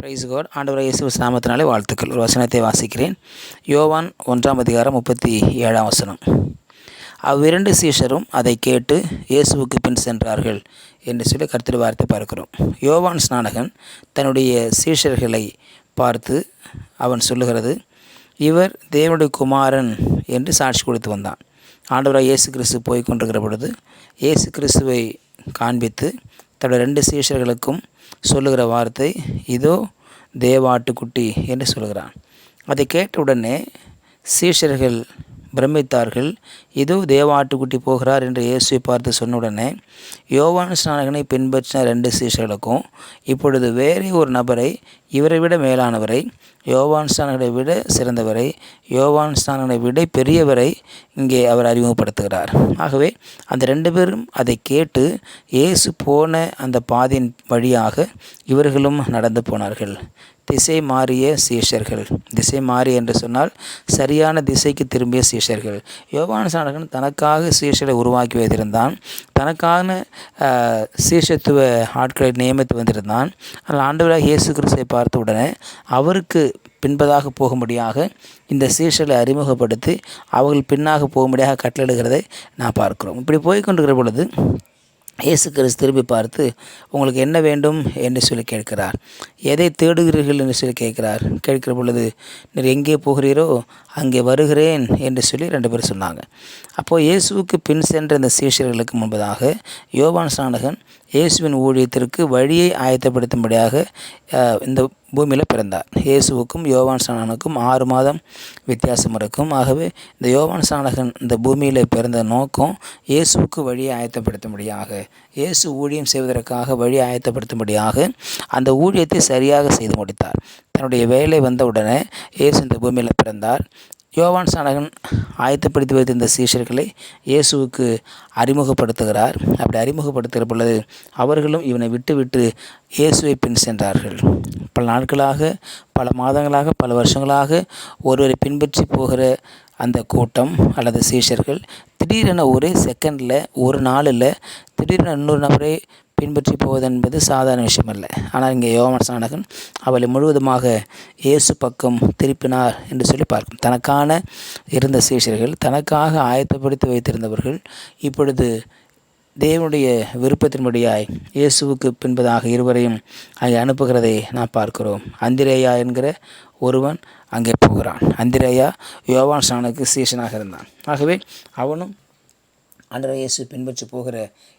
Price code ஆண்டவர் இயேசு நாமத்தினாலே வாழ்த்துக்கள். ஒரு வசனத்தை வாசிக்கிறேன். யோவான் ஒன்றாம் அதிகாரம் முப்பத்தி ஏழாம் வசனம். அவ்விரண்டு சீஷரும் அதை கேட்டு இயேசுவுக்கு பின் சென்றார்கள் என்று சொல்லி கருத்தில் வார்த்தை பார்க்கிறோம். யோவான் ஸ்நானகன் தன்னுடைய சீஷர்களை பார்த்து அவன் சொல்லுகிறது இவர் தேவனுடைய குமாரன் என்று சாட்சி கொடுத்து வந்தான். ஆண்டவராக இயேசு கிறிஸ்து போய் கொண்டிருக்கிற பொழுது இயேசு கிறிஸ்துவை காண்பித்து தன்னுடைய ரெண்டு சீஷர்களுக்கும் சொல்லுகிற வார்த்தை இதோ தேவாட்டுக்குட்டி என்று சொல்கிறான் அதை கேட்டவுடனே சீஷர்கள் பிரமித்தார்கள். இதோ தேவாட்டுக்குட்டி போகிறார் என்று இயேசுவை பார்த்து சொன்னுடனே யோவான் ஸ்நானகனை பின்பற்றின ரெண்டு சீஷர்களுக்கும் இப்பொழுது வேறே ஒரு நபரை இவரை விட மேலானவரை யோவான் ஸ்நானகனை விட சிறந்தவரை யோவான் ஸ்நானகனை விட பெரியவரை இங்கே அவர் அறிமுகப்படுத்துகிறார். ஆகவே அந்த ரெண்டு பேரும் அதை கேட்டு இயேசு போன அந்த பாதையின் வழியாக இவர்களும் நடந்து போனார்கள். திசை மாறிய சீஷர்கள். திசை மாறி என்று சொன்னால் சரியான திசைக்கு திரும்பிய சீஷர்கள். யோகான சாணகன் தனக்காக சீஷரை உருவாக்கி வைத்திருந்தான். தனக்கான சீஷத்துவ ஆட்களை நியமித்து வந்திருந்தான். ஆனால் ஆண்டவராக இயேசு கிறிஸ்தை பார்த்த உடனே அவருக்கு பின்பதாக போகும்படியாக இந்த சீஷர்களை அறிமுகப்படுத்தி அவர்கள் பின்னாக போகும்படியாக கட்டளிடுகிறதை நான் பார்க்கிறோம். இப்படி போய்கொண்டிருக்கிற பொழுது இயேசு கிறிஸ்து திரும்பி பார்த்து உங்களுக்கு என்ன வேண்டும்? என்று சொல்லி கேட்கிறார். எதை தேடுகிறீர்கள்? என்று சொல்லி கேட்கிறார். கேட்கிற பொழுது நீர் எங்கே போகிறீரோ அங்கே வருகிறேன் என்று சொல்லி ரெண்டு பேரும் சொன்னாங்க. அப்போது இயேசுவுக்கு பின் சென்ற இந்த சீஷர்களுக்கு முன்பதாக யோவான் சாணகன் இயேசுவின் ஊழியத்திற்கு வழியை ஆயத்தப்படுத்தும்படியாக இந்த பூமியில் பிறந்தார். இயேசுவுக்கும் யோவான் சாணகனுக்கும் ஆறு மாதம் வித்தியாசம் இருக்கும். ஆகவே இந்த யோவான் சாணகன் இந்த பூமியில் பிறந்த நோக்கம் இயேசுவுக்கு வழியை ஆயத்தப்படுத்தும்படியாக இயேசு ஊழியம் செய்வதற்காக வழி ஆயத்தப்படுத்தும்படியாக அந்த ஊழியத்தை சரியாக செய்து முடித்தார். தன்னுடைய வேலை வந்தவுடனே இயேசு இந்த பூமியில் பிறந்தார். யோவான் சாணகன் ஆயத்தப்படுத்தி வைத்திருந்த சீஷர்களை இயேசுவுக்கு அறிமுகப்படுத்துகிறார். அப்படி அறிமுகப்படுத்துகிற பொழுது அவர்களும் இவனை விட்டுவிட்டு இயேசுவை பின் சென்றார்கள். பல நாட்களாக பல மாதங்களாக பல வருஷங்களாக ஒருவரை பின்பற்றி போகிற அந்த கூட்டம் அல்லது சீஷர்கள் திடீரென ஒரே செகண்டில் ஒரு நாளில் திடீரென இன்னொரு நபரை பின்பற்றி போவது என்பது சாதாரண விஷயம் அல்ல ஆனால் இங்கே யோவான் சாணகன் அவளை முழுவதுமாக இயேசு பக்கம் திருப்பினார் என்று சொல்லி பார்க்கும். தனக்கான இருந்த சீஷர்கள் தனக்காக ஆயத்தப்படுத்தி வைத்திருந்தவர்கள் இப்பொழுது தேவனுடைய விருப்பத்தின்படியாய் இயேசுவுக்கு பின்பதாக இருவரையும் அங்கே அனுப்புகிறதை நாம் பார்க்கிறோம். அந்திரேயா என்கிற ஒருவன் அங்கே போகிறான். அந்திரேயா யோவான் சானுக்கு சீசனாக இருந்தான். ஆகவே அவனும் அன்றரை இயேசு பின்பற்றி போகிற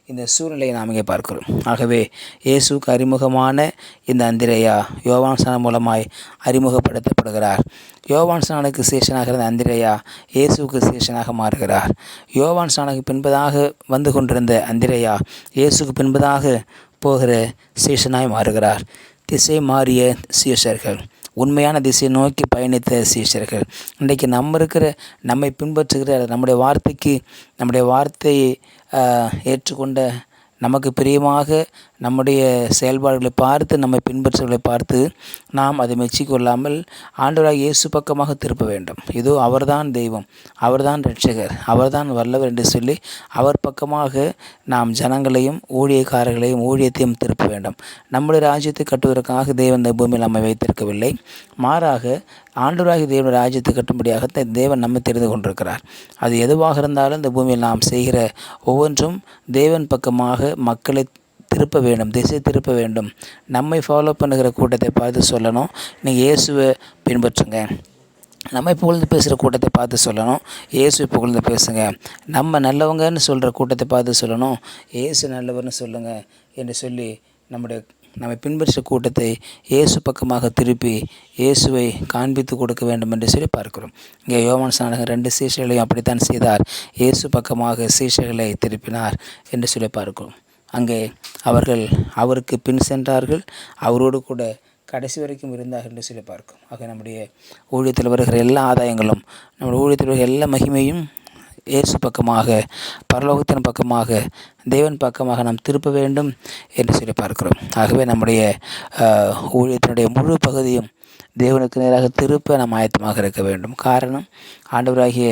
இந்த சூழ்நிலையை நாம் இங்கே பார்க்கிறோம். ஆகவே இயேசுக்கு அறிமுகமான இந்த அந்திரையா யோவான் சாணம் மூலமாய் அறிமுகப்படுத்தப்படுகிறார். யோவான் சாணனுக்கு சேஷனாக இருந்த அந்திரையா இயேசுக்கு சேஷனாக மாறுகிறார். யோவான் சாணனுக்கு பின்பதாக வந்து கொண்டிருந்த அந்திரையா இயேசுக்கு பின்பதாக போகிற சேஷனாய் மாறுகிறார். திசை மாறிய சீஷர்கள். உண்மையான திசையை நோக்கி பயணித்த சீஷர்கள். இன்றைக்கு நம்ம இருக்கிற நம்மை பின்பற்றுகிற நம்முடைய வார்த்தைக்கு நம்முடைய வார்த்தையை ஏற்றுக்கொண்ட நமக்கு பிரியமாக நம்முடைய செயல்பாடுகளை பார்த்து நம்மை பின்பற்றுகளை பார்த்து நாம் அதை மெச்சிக்கொள்ளாமல் ஆண்டவராக இயேசு பக்கமாக திருப்ப வேண்டும். இதோ அவர்தான் தெய்வம் அவர்தான் ரட்சகர் அவர்தான் வல்லவர் என்று சொல்லி அவர் பக்கமாக நாம் ஜனங்களையும் ஊழியக்காரர்களையும் ஊழியத்தையும் திருப்ப வேண்டும். நம்முடைய ராஜ்யத்தை கட்டுவதற்காக தெய்வம் இந்த பூமியில் நம்மை வைத்திருக்கவில்லை. மாறாக ஆண்டவராகி தேவன் ராஜ்யத்தை கட்டும்படியாக தேவன் நம்மை தெரிந்து கொண்டிருக்கிறார். அது எதுவாக இருந்தாலும் இந்த பூமியில் நாம் செய்கிற ஒவ்வொன்றும் தேவன் பக்கமாக மக்களை திருப்ப வேண்டும் திசை திருப்ப வேண்டும். நம்மை ஃபாலோ பண்ணுகிற கூட்டத்தை பார்த்து சொல்லணும். நீங்கள் இயேசுவை பின்பற்றுங்க. நம்மை புகழ்ந்து பேசுகிற கூட்டத்தை பார்த்து சொல்லணும். இயேசுவை புகழ்ந்து பேசுங்க. நம்ம நல்லவங்கன்னு சொல்கிற கூட்டத்தை பார்த்து சொல்லணும். இயேசு நல்லவர்னு சொல்லுங்கள் என்று சொல்லி நம்முடைய நம்மை பின்பற்ற கூட்டத்தை இயேசு பக்கமாக திருப்பி இயேசுவை காண்பித்து கொடுக்க வேண்டும் என்று சொல்லி பார்க்கிறோம். இங்கே யோவான் சாணகர் ரெண்டு சீஷர்களையும் அப்படித்தான் செய்தார். இயேசு பக்கமாக சீஷர்களை திருப்பினார் என்று சொல்லி பார்க்கிறோம். அங்கே அவர்கள் அவருக்கு பின் சென்றார்கள். அவரோடு கூட கடைசி வரைக்கும் இருந்தார்கள் என்று சொல்லி பார்க்கும் ஆக நம்முடைய ஊழியத்தில் வருகிற எல்லா ஆதாயங்களும் நம்முடைய ஊழியத்தில் வருகிற எல்லா மகிமையும் இயேசு பக்கமாக பரலோகத்தின் பக்கமாக தேவன் பக்கமாக நாம் திருப்ப வேண்டும் என்று சொல்லி பார்க்கிறோம். ஆகவே நம்முடைய ஊழியத்தினுடைய முழு பகுதியும் தேவனுக்கு நேராக திருப்ப நாம் ஆயத்தமாக இருக்க வேண்டும். காரணம் ஆண்டவராகிய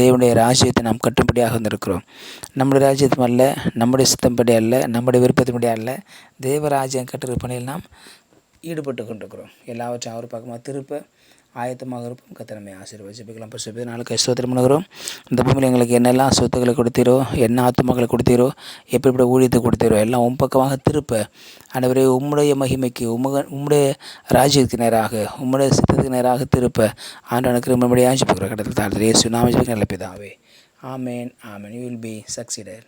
தேவனுடைய ராஜ்யத்தை நாம் கட்டும்படியாக வந்திருக்கிறோம். நம்முடைய ராஜ்யத்தும் அல்ல நம்முடைய சித்தம்படி அல்ல நம்முடைய விருப்பத்தின்படி அல்ல தேவ ராஜ்யம் கட்டுற பணியில் நாம் ஈடுபட்டு கொண்டிருக்கிறோம். எல்லாவற்றையும் அவர் பக்கமாக திருப்ப ஆயத்தமாக இருப்போம். கத்திரமை ஆசீர்வதிப்பிக்கலாம் பரிசுத்த நாளுக்கு ஸ்தோத்திரம் பண்ணுகிறோம். இந்த பூமியில் எங்களுக்கு என்னெல்லாம் சொத்துக்களை கொடுத்தீரோ என்ன ஆத்மாக்களை கொடுத்தீரோ எப்படிப்பட்ட ஊழியத்தை கொடுத்தீரோ எல்லாம் உன் பக்கமாக திருப்ப. அனைவரே உம்முடைய மகிமைக்கு உமக உம்முடைய ராஜ்யத்துக்கு நேராக உம்முடைய சித்தத்துக்கு நேராக திருப்ப. ஆண்டவனுக்கு நம்முடைய ஆட்சி போகிற கடத்தில் தாழ்த்து சுனாமி நல்ல பிதாவே. ஆமேன் ஆமேன். You will be succeeder